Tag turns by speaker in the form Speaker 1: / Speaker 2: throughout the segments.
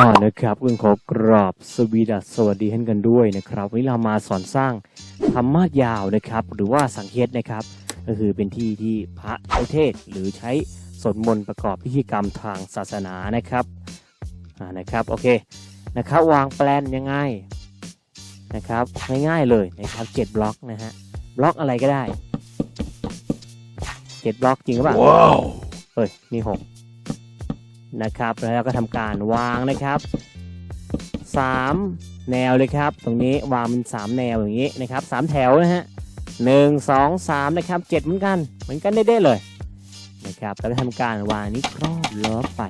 Speaker 1: อ่านะครับคุณขอกราบสวีดัสสวัสดีท่านกันด้วยนะครับวันนี้เรามาสอนสร้างธรรมาสยาวนะครับ หรือว่าสังเกตนะครับ ก็คือเป็นที่ที่พระใช้เทศน์หรือใช้สวดมนต์ประกอบพิธีกรรมทางศาสนานะครับอ่านะครับโอเคนะครับวางแปลนยังไงนะครับง่ายๆเลยนะครับเจ็ดบล็อกนะฮะบล็อกอะไรก็ได้เจ็ดบล็อกจริงหรือเปล่าเฮ้ยนี่หก นะครับ แล้วเราก็ทำการวางนะครับสามแนวเลยครับ ตรงนี้วางเป็นสามแนวอย่างนี้นะครับสามแถวนะฮะหนึ่งสองสามนะครับเจ็ดเหมือนกันเหมือนกันได้ๆเลยนะครับแล้วก็ทำการวางนี้ครอบล้อไป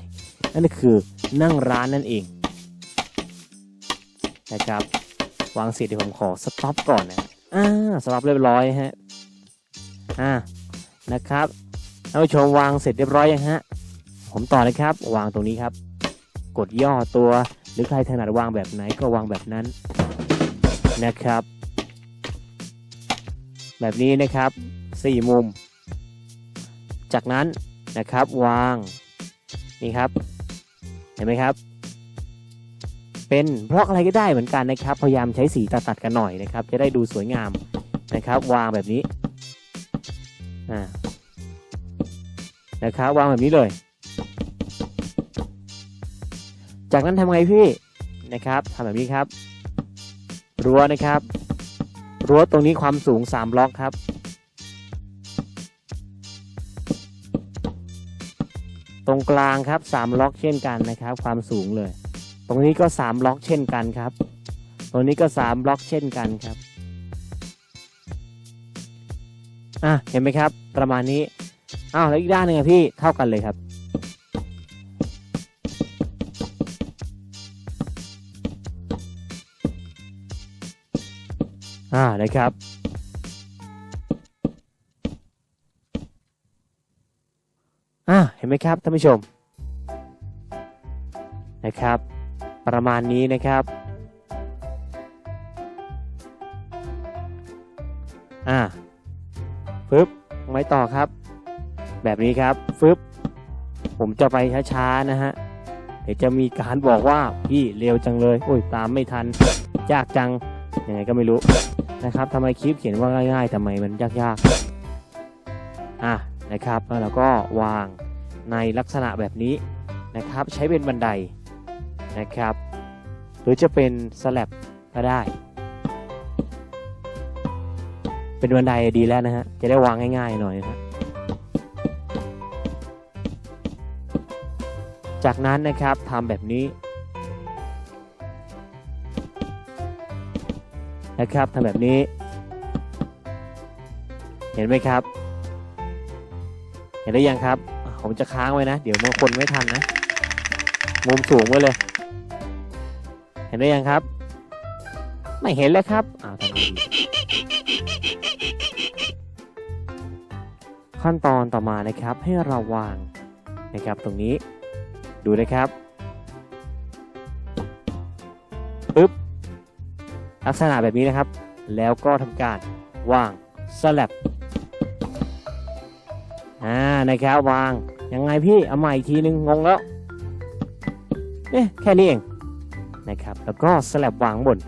Speaker 1: นั่นคือนั่งร้านนั่นเองนะครับวางเสร็จเดี๋ยวผมขอสต็อปก่อนนะอ่าสต็อปเรียบร้อยฮะอ่านะครับท่านผู้ชมวางเสร็จเรียบร้อยยังฮะ ผมต่อเลยครับ วางตรงนี้ครับ กดย่อตัว หรือใครถนัดวางแบบไหนก็วางแบบนั้นนะครับ แบบนี้นะครับสี่มุม จากนั้นนะครับวางนี่ครับ เห็นไหมครับ เป็นบล็อกอะไรก็ได้เหมือนกันนะครับ พยายามใช้สีตัดๆกันหน่อยนะครับ จะได้ดูสวยงามนะครับ วางแบบนี้อ่านะครับวางแบบนี้เลย จากนั้นทำไงพี่นะครับทำแบบนี้ครับ รั้วนะครับ รั้วตรงนี้ความสูง 3 ล็อกครับ ตรงกลางครับ 3 ล็อกเช่นกันนะครับ ความสูงเลย ตรงนี้ก็ 3 ล็อกเช่นกันครับ ตรงนี้ก็ 3 ล็อกเช่นกันครับอะเห็นไหมครับ ประมาณนี้อ้าวแล้วอีกด้านหนึ่งอะพี่เท่ากันเลยครับ อ่านะครับ อ่าเห็นไหมครับท่านผู้ชม นะครับ ประมาณนี้นะครับ อ่าปึ๊บไม้ต่อครับ แบบนี้ครับฟึบผมจะไปช้าๆนะฮะเดี๋ยวจะมีการบอกว่าพี่เร็วจังเลย โอ้ยตามไม่ทันยากจัง ยังไงก็ไม่รู้นะครับทำไมคลิปเขียนว่าง่ายๆทำไมมันยากๆอะนะครับแล้วเราก็วางในลักษณะแบบนี้นะครับ ใช้เป็นบันไดนะครับ หรือจะเป็นสแลบก็ได้ เป็นบันไดดีแล้วนะฮะจะได้วางง่ายๆหน่อยนะฮะจากนั้นนะครับทำแบบนี้ นะครับทำแบบนี้ เห็นไหมครับ เห็นได้ยังครับ ผมจะค้างไว้นะ เดี๋ยวบางคนไม่ทันนะ มุมสูงไว้เลย เห็นได้ยังครับ ไม่เห็นเลยครับอ้าวทำไมขั้นตอนต่อมานะครับให้เราวางนะครับตรงนี้ดูนะครับปึ๊บ ลักษณะแบบนี้นะครับ แล้วก็ทำการวางสลับอ่านะครับวางยังไงพี่เอาใหม่อีกทีนึงงงแล้วเอ๊ะแค่นี้เองนะครับ แล้วก็สลับวางบน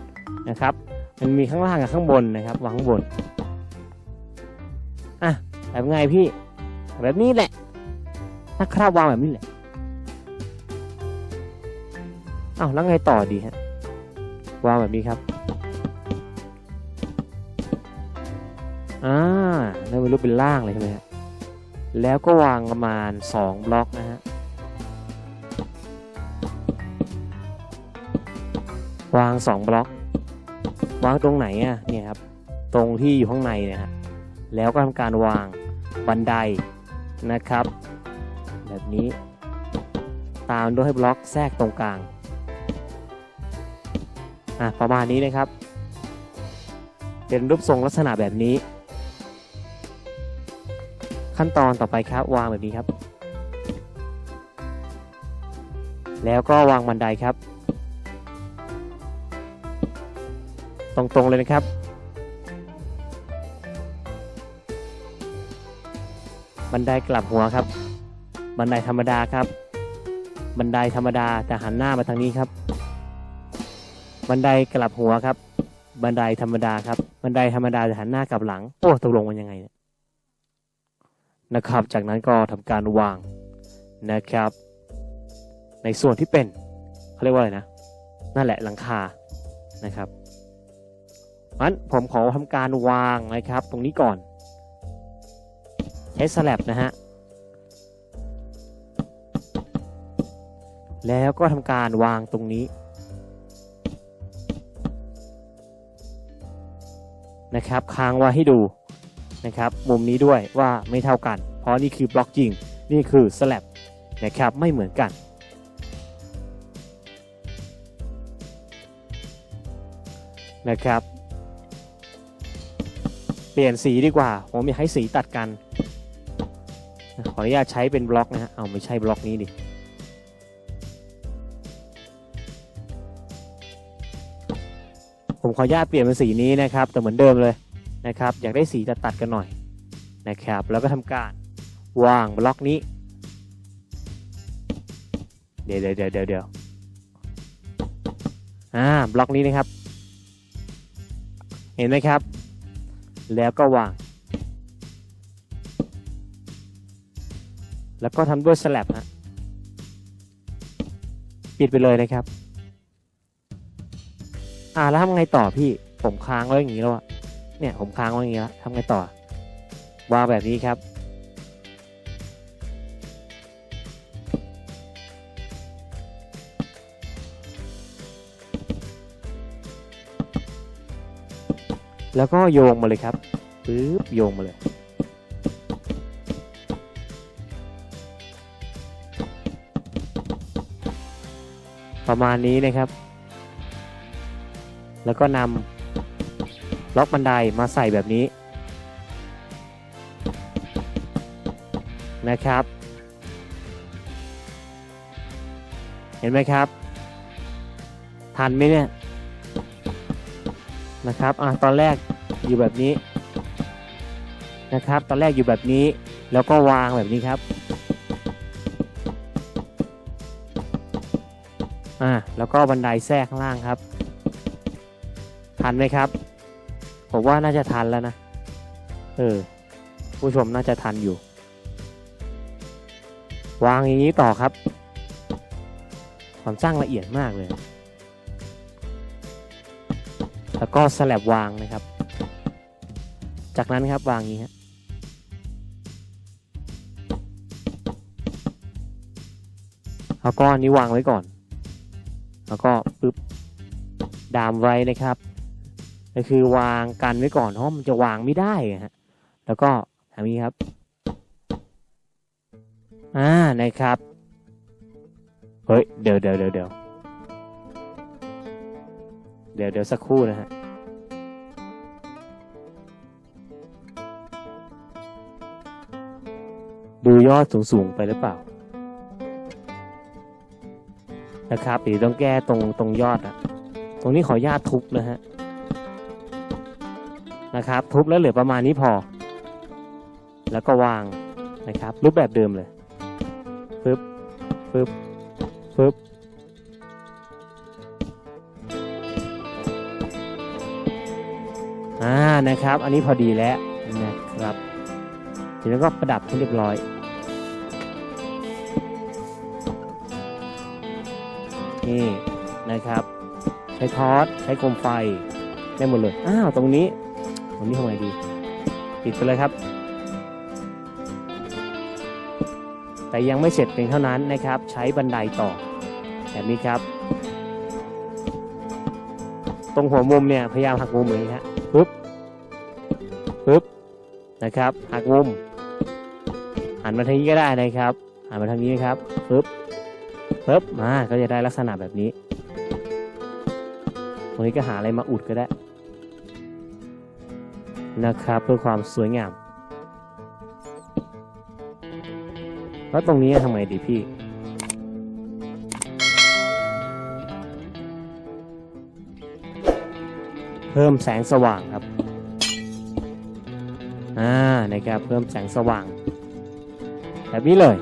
Speaker 1: นะครับ มันมีข้างล่างกับข้างบนนะครับวางข้างบนอะแบบไงพี่ แบบนี้แหละนะครับวางแบบนี้แหละอ้าวแล้วไงต่อดีฮะวางแบบนี้ครับ อ่าแล้วไม่รู้เป็นล่างเลยใช่ไหมฮะแล้วก็วางประมาณ 2 บล็อกนะฮะ วาง 2 บล็อก วางตรงไหนอะเนี่ยครับ ตรงที่อยู่ข้างในเนี่ยฮะ แล้วก็ทำการวางบันไดนะครับ แบบนี้ ตามด้วยให้บล็อกแทรกตรงกลาง อะประมาณนี้นะครับ เป็นรูปทรงลักษณะแบบนี้ ขั้นตอนต่อไปครับวางแบบนี้ครับ แล้วก็วางบันไดครับ ตรงๆเลยนะครับ บันไดกลับหัวครับ บันไดธรรมดาครับ บันไดธรรมดาแต่หันหน้ามาทางนี้ครับ บันไดกลับหัวครับ บันไดธรรมดาครับ บันไดธรรมดาจะหันหน้ากลับหลัง โอ้ตกลงมันยังไงเนี่ย นะครับ จากนั้นก็ทำการวางนะครับ ในส่วนที่เป็นเขาเรียกว่าอะไรนะ นั่นแหละหลังคานะครับงั้นผมขอทำการวางนะครับ ตรงนี้ก่อน ใช้สแลบนะฮะแล้วก็ทำการวางตรงนี้นะครับค้างไว้ให้ดู นะครับมุมนี้ด้วยว่าไม่เท่ากัน เพราะนี่คือบล็อกจริง นี่คือสแลบนะครับไม่เหมือนกัน นะครับ เปลี่ยนสีดีกว่า ผมอยากให้สีตัดกัน ขออนุญาตใช้เป็นบล็อกนะฮะเอาไม่ใช่บล็อกนี้ดิผมขออนุญาตเปลี่ยนเป็นสีนี้นะครับ แต่เหมือนเดิมเลย นะครับอยากได้สีตัดตัดกันหน่อยนะครับแล้วก็ทำการวางบล็อกนี้ เดี๋ยวเดี๋ยวเดี๋ยวเดี๋ยวอ่าบล็อกนี้นะครับ เห็นไหมครับ แล้วก็วาง แล้วก็ทำด้วยสลับฮะปิดไปเลยนะครับ อ่าแล้วทำไงต่อพี่ผมค้างไว้อย่างนี้แล้วอะ เนี่ยผมค้างไว้อย่างนี้แล้วทำไงต่อวางแบบนี้ครับ แล้วก็โยงมาเลยครับปึ๊บโยงมาเลยประมาณนี้นะครับ แล้วก็นำ ล็อกบันไดมาใส่แบบนี้นะครับ เห็นไหมครับ ทันไหมเนี่ยนะครับอะตอนแรกอยู่แบบนี้นะครับ ตอนแรกอยู่แบบนี้แล้วก็วางแบบนี้ครับอ่าแล้วก็บันไดแทรกข้างล่างครับ ทันไหมครับ ผมว่าน่าจะทันแล้วนะ เออ ผู้ชมน่าจะทันอยู่ วางอย่างนี้ต่อครับ ความสร้างละเอียดมากเลย แล้วก็สลับวางนะครับ จากนั้นครับวางอย่างนี้ฮะแล้วก็อันนี้วางไว้ก่อน แล้วก็ปึ๊บ ดามไว้นะครับ ก็คือวางกันไว้ก่อนเพราะมันจะวางไม่ได้ฮะแล้วก็ทำนี้ครับอ่านะครับเฮ้ยเดี๋ยวเดี๋ยวเดี๋ยวเดี๋ยวเดี๋ยวเดี๋ยวสักครู่นะฮะดูยอดสูงๆไปหรือเปล่า นะครับเดี๋ยวต้องแก้ตรงตรงยอดอะตรงนี้ขออนุญาตทุบนะฮะ นะครับ ทุบแล้วเหลือประมาณนี้พอ แล้วก็วางนะครับ รูปแบบเดิมเลยปึ๊บปึ๊บปึ๊บอ่านะครับ อันนี้พอดีแล้วนะครับทีนี้ก็ประดับให้เรียบร้อยนี่นะครับ ใช้ทอสใช้โคมไฟได้หมดเลย อ้าว ตรงนี้ ตรงนี้ทำไงดี ปิดไปเลยครับ แต่ยังไม่เสร็จเพียงเท่านั้นนะครับ ใช้บันไดต่อ แบบนี้ครับ ตรงหัวมุมเนี่ยพยายามหักมุมอย่างนี้ฮะปึ๊บปึ๊บนะครับหักมุมหันมาทางนี้ก็ได้นะครับหันมาทางนี้ครับปึ๊บปึ๊บมาก็จะได้ลักษณะแบบนี้ ตรงนี้ก็หาอะไรมาอุดก็ได้ นะครับ เพื่อความสวยงาม แล้วตรงนี้ทำไงดีพี่ เพิ่มแสงสว่างครับ อ่านะครับเพิ่มแสงสว่าง แบบนี้เลย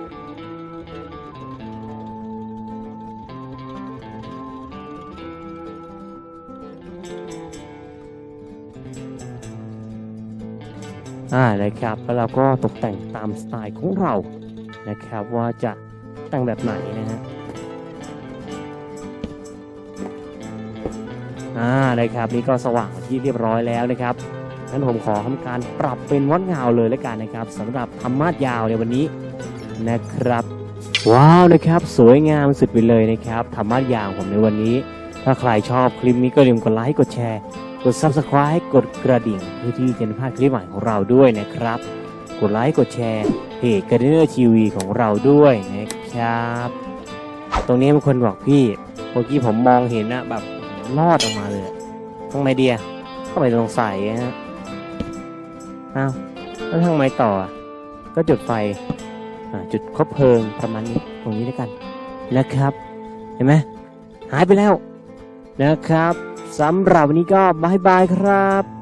Speaker 1: อ่านะครับแล้วเราก็ตกแต่งตามสไตล์ของเรานะครับว่าจะแต่งแบบไหนนะฮะอ่านะครับนี่ก็สว่างที่เรียบร้อยแล้วนะครับงั้นผมขอทำการปรับเป็นวัดเงาเลยแล้วกันนะครับสำหรับธรรมาสยาวในวันนี้นะครับ ว้าวนะครับสวยงามสุดไปเลยนะครับธรรมาสยาวผมในวันนี้ ถ้าใครชอบคลิปนี้ก็อย่าลืมกดไลค์กดแชร์ กด subscribe กดกระดิ่งเพื่อที่จะไม่พลาดคลิปใหม่ของเราด้วยนะครับ กดไลค์กดแชร์เพจกระเดื่อทีวีของเราด้วยนะครับ ตรงนี้มีคนบอกพี่เมื่อกี้ผมมองเห็นนะแบบลอดออกมาเลยทางไมเดียเข้าไปตรงใสฮะอ้าวแล้วทางไมต่อ ก็จุดไฟจุดคบเพลิงประมาณนี้ตรงนี้ด้วยกันนะครับ เห็นไหมหายไปแล้วนะครับ สำหรับวันนี้ก็บายบายครับ